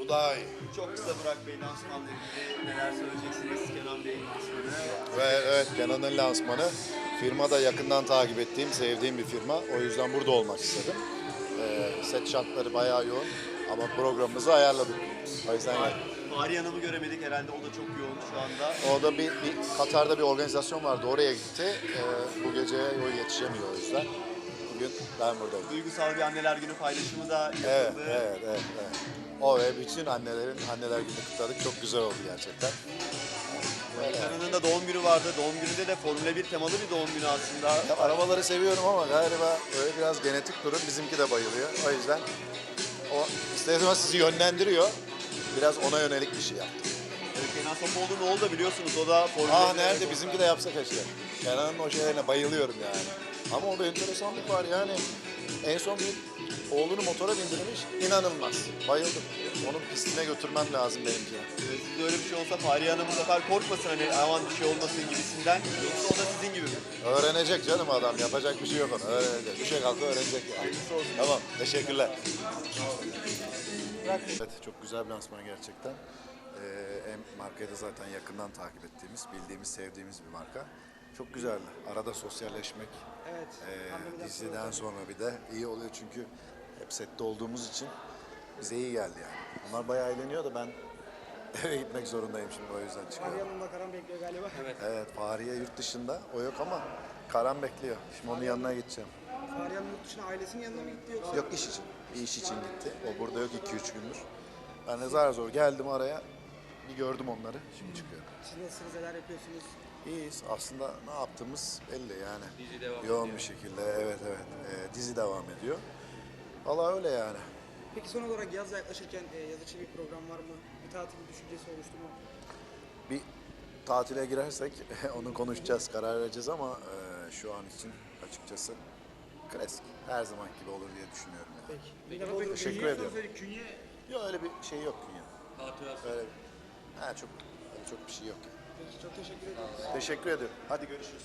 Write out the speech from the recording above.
Bu daha iyi. Çok kısa Burak Bey lansmanla ilgili neler söyleyeceksiniz? Kenan Bey'in lansmanı. Ve evet Kenan'ın lansmanı. Firma da yakından takip ettiğim, sevdiğim bir firma. O yüzden burada olmak istedim. Ee, set şartları bayağı yoğun ama programımızı ayarladık. O yüzden geldim. Fahriye Hanım'ı göremedik herhalde. O da çok yoğun şu anda. Orada bir, bir Katar'da bir organizasyon vardı. Oraya gitti. Ee, bu gece o yetişemiyor o yüzden. Bugün ben buradayım. Duygusal bir anneler günü paylaşımı da yapıldı. Evet, evet, evet, evet. O ve bütün annelerin anneler günü kutladık. Çok güzel oldu gerçekten. Kenan'ın da doğum günü vardı. Doğum gününde de Formula 1 temalı bir doğum günü aslında. Ya arabaları seviyorum ama galiba öyle biraz genetik durum bizimki de bayılıyor. O yüzden o istemez sizi yönlendiriyor. Biraz ona yönelik bir şey yaptım. Kenan Sofoğlu ne oldu biliyorsunuz. O da Formula Ah 1'de- nerede bizimki de yapsa keşke. Kenan'ın o şeylerine bayılıyorum yani. Ama orada enteresanlık var yani. En son bir oğlunu motora bindirmiş. İnanılmaz. Bayıldım. Onun pistine götürmem lazım benimkine. Sizde öyle bir şey olsa Fahriye Hanım bu sefer korkmasın hani aman bir şey olmasın gibisinden. Yoksa o da sizin gibi mi? Öğrenecek canım adam. Yapacak bir şey yok ona. Öğrenecek. Düşe kalka öğrenecek yani. Tamam. Teşekkürler. Evet, çok güzel bir lansman gerçekten. Ee, hem markayı da zaten yakından takip ettiğimiz, bildiğimiz, sevdiğimiz bir marka. Çok güzeldi. Arada sosyalleşmek. Evet. ee, diziden sonra bir de iyi oluyor çünkü hep sette olduğumuz için bize iyi geldi yani. Onlar bayağı eğleniyor da ben eve gitmek zorundayım şimdi o yüzden çıkıyorum. Fahriye Hanım da Karan bekliyor galiba. Evet. Evet, Fahriye yurt dışında. O yok ama Karan bekliyor. Şimdi onun yanına gideceğim. Fahriye Hanım yurt dışına ailesinin yanına mı gitti yoksa? Yok iş için. Bir iş için gitti. O burada yok 2-3 gündür. Ben de zar zor geldim araya. Bir gördüm onları. Şimdi çıkıyorum. Siz nasılsınız, neler yapıyorsunuz? İyiyiz. Aslında ne yaptığımız belli yani. Dizi devam Yoğun bir şekilde. Evet evet. Ee, dizi devam ediyor. Valla öyle yani. Peki son olarak yaz yaklaşırken e, yaz bir program var mı? Bir tatil düşüncesi oluştu mu? Bir tatile girersek onu konuşacağız, karar vereceğiz ama e, şu an için açıkçası klasik. Her zaman gibi olur diye düşünüyorum. Yani. Peki. Bodrum- Teşekkür ediyorum. Yok öyle bir şey yok dünya. Öyle ha, çok çok bir şey yok. Peki çok teşekkür ederim. Teşekkür ediyorum. Hadi görüşürüz.